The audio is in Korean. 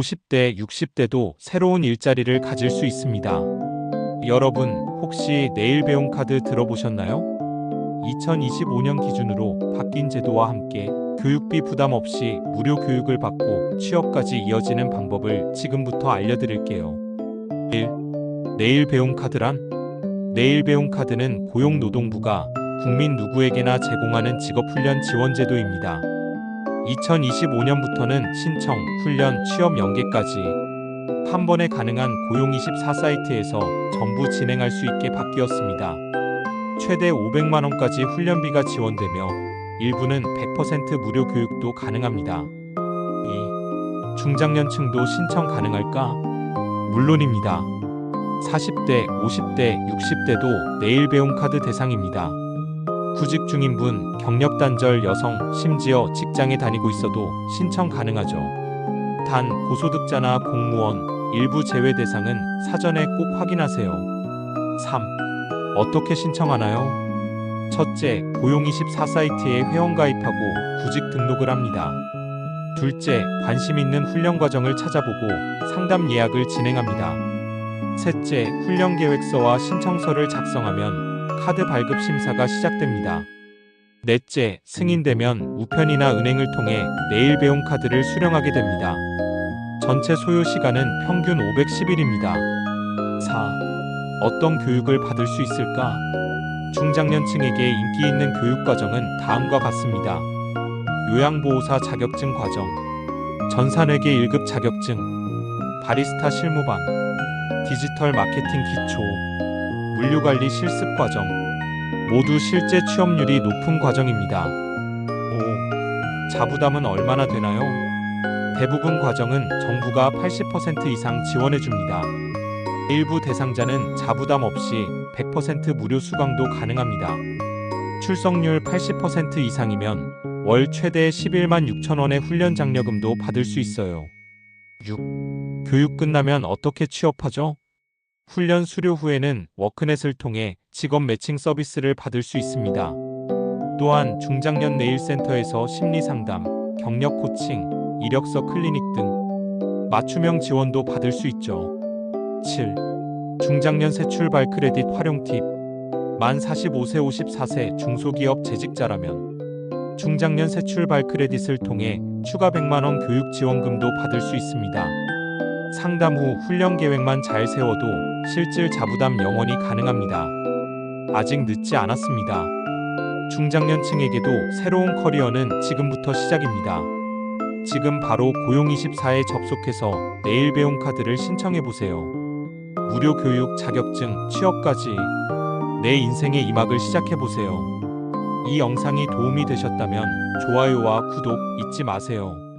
50대, 60대도 새로운 일자리를 가질 수 있습니다. 여러분, 혹시 내일 배움 카드 들어보셨나요? 2025년 기준으로 바뀐 제도와 함께 교육비 부담 없이 무료 교육을 받고 취업까지 이어지는 방법을 지금부터 알려드릴게요. 1. 내일 배움 카드란? 내일 배움 카드는 고용노동부가 국민 누구에게나 제공하는 직업훈련 지원 제도입니다. 2025년부터는 신청, 훈련, 취업 연계까지 한 번에 가능한 고용24 사이트에서 전부 진행할 수 있게 바뀌었습니다. 최대 500만 원까지 훈련비가 지원되며 일부는 100% 무료 교육도 가능합니다. 2. 중장년층도 신청 가능할까? 물론입니다. 40대, 50대, 60대도 내일 배움 카드 대상입니다. 구직 중인 분, 경력 단절 여성, 심지어 직장에 다니고 있어도 신청 가능하죠. 단 고소득자나 공무원, 일부 제외 대상은 사전에 꼭 확인하세요. 3. 어떻게 신청하나요? 첫째, 고용24 사이트에 회원 가입하고 구직 등록을 합니다. 둘째, 관심 있는 훈련 과정을 찾아보고 상담 예약을 진행합니다. 셋째, 훈련 계획서와 신청서를 작성하면 카드 발급 심사가 시작됩니다. 넷째, 승인되면 우편이나 은행을 통해 내일 배움 카드를 수령하게 됩니다. 전체 소요 시간은 평균 510일입니다. 4. 어떤 교육을 받을 수 있을까? 중장년층에게 인기 있는 교육 과정은 다음과 같습니다. 요양보호사 자격증 과정, 전산회계 1급 자격증, 바리스타 실무반, 디지털 마케팅 기초, 물류관리 실습 과정, 모두 실제 취업률이 높은 과정입니다. 5. 자부담은 얼마나 되나요? 대부분 과정은 정부가 80% 이상 지원해 줍니다. 일부 대상자는 자부담 없이 100% 무료 수강도 가능합니다. 출석률 80% 이상이면 월 최대 11만 6천 원의 훈련 장려금도 받을 수 있어요. 6. 교육 끝나면 어떻게 취업하죠? 훈련 수료 후에는 워크넷을 통해 직업 매칭 서비스를 받을 수 있습니다. 또한 중장년 네일센터에서 심리 상담, 경력 코칭, 이력서 클리닉 등 맞춤형 지원도 받을 수 있죠. 7. 중장년 새 출발 크레딧 활용 팁. 만 45세 54세 중소기업 재직자라면 중장년 새 출발 크레딧을 통해 추가 100만 원 교육 지원금도 받을 수 있습니다. 상담 후 훈련 계획만 잘 세워도 실질 자부담 영원히 가능합니다. 아직 늦지 않았습니다. 중장년층에게도 새로운 커리어는 지금부터 시작입니다. 지금 바로 고용24에 접속해서 내일 배움 카드를 신청해 보세요. 무료 교육, 자격증, 취업까지 내 인생의 이막을 시작해 보세요. 이 영상이 도움이 되셨다면 좋아요와 구독 잊지 마세요.